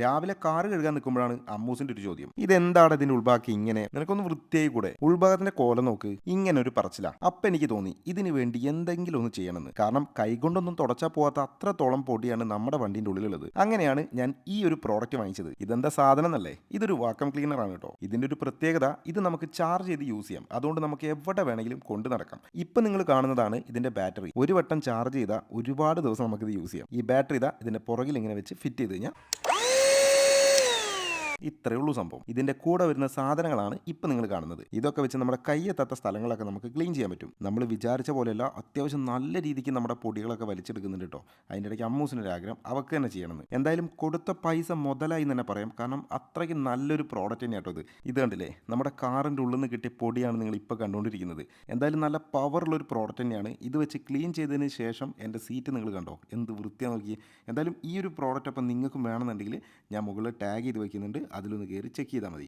രാവിലെ കാറ് കഴുകാൻ നിൽക്കുമ്പോഴാണ് അമ്മൂസിന്റെ ഒരു ചോദ്യം. ഇതെന്താണ് ഇതിന്റെ ഉൾഭാഗം ഇങ്ങനെ? നിനക്കൊന്ന് വൃത്തിയായി കൂടെ. ഉൾഭാഗത്തിന്റെ കോല നോക്ക്. ഇങ്ങനെ ഒരു പറച്ചില. അപ്പൊ എനിക്ക് തോന്നി ഇതിന് വേണ്ടി എന്തെങ്കിലും ഒന്ന് ചെയ്യണമെന്ന്. കാരണം കൈകൊണ്ടൊന്നും തുടച്ചാൽ പോവാത്ത അത്രത്തോളം പൊടിയാണ് നമ്മുടെ വണ്ടിന്റെ ഉള്ളിലുള്ളത്. അങ്ങനെയാണ് ഞാൻ ഈ ഒരു പ്രോഡക്റ്റ് വാങ്ങിച്ചത്. ഇതെന്താ സാധനം എന്നല്ലേ? ഇതൊരു വാക്കം ക്ലീനർ ആണ് കേട്ടോ. ഇതിന്റെ ഒരു പ്രത്യേകത ഇത് നമുക്ക് ചാർജ് ചെയ്ത് യൂസ് ചെയ്യാം. അതുകൊണ്ട് നമുക്ക് എവിടെ വേണമെങ്കിലും കൊണ്ടു നടക്കാം. ഇപ്പൊ നിങ്ങൾ കാണുന്നതാണ് ഇതിന്റെ ബാറ്ററി ഒരു വട്ടം ചാർജ് ചെയ്താൽ ഒരുപാട് ദിവസം നമുക്ക് ഇത് യൂസ് ചെയ്യാം. ഈ ബാറ്ററി ഇതാ ഇതിന്റെ പുറകിൽ ഇങ്ങനെ വെച്ച് ഫിറ്റ് ചെയ്ത് കഴിഞ്ഞാൽ ഇത്രയേ ഉള്ളൂ സംഭവം. ഇതിന്റെ കൂടെ വരുന്ന സാധനങ്ങളാണ് ഇപ്പൊ നിങ്ങൾ കാണുന്നത്. ഇതൊക്കെ വെച്ച് നമ്മുടെ കയ്യെത്താത്ത സ്ഥലങ്ങളൊക്കെ നമുക്ക് ക്ലീൻ ചെയ്യാൻ പറ്റും. നമ്മൾ വിചാരിച്ച പോലെയല്ല അത്യാവശ്യം നല്ല രീതിക്ക് നമ്മുടെ പൊടികളൊക്കെ വലിച്ചെടുക്കുന്നുണ്ട് കേട്ടോ അതിന്റെ ഇടയ്ക്ക് അമ്മൂസിനൊരു ആഗ്രഹം അവർക്ക് തന്നെ ചെയ്യണമെന്ന്. എന്തായാലും കൊടുത്ത പൈസ മുതലായി തന്നെ പറയാം. കാരണം അത്രയ്ക്ക് നല്ലൊരു പ്രോഡക്റ്റ് തന്നെയാണ് കേട്ടോ ഇത്. ഇത് കണ്ടില്ലേ? നമ്മുടെ കാറിന്റെ ഉള്ളിൽ നിന്ന് കിട്ടിയ പൊടിയാണ് നിങ്ങൾ ഇപ്പോൾ കണ്ടുകൊണ്ടിരിക്കുന്നത്. എന്തായാലും നല്ല പവറുള്ള ഒരു പ്രോഡക്റ്റ് തന്നെയാണ്. ഇത് വെച്ച് ക്ലീൻ ചെയ്തതിന് ശേഷം എന്റെ സീറ്റ് നിങ്ങൾ കണ്ടോ? എന്ത് വൃത്തിയാണ് നോക്കി എന്തായാലും ഈ ഒരു പ്രോഡക്റ്റ് അപ്പം നിങ്ങൾക്കും വേണമെന്നുണ്ടെങ്കിൽ ഞാൻ മുകളിൽ ടാഗ് ചെയ്ത് വയ്ക്കുന്നുണ്ട് അതിലൊന്ന് കയറി ചെക്ക് ചെയ്താൽ മതി.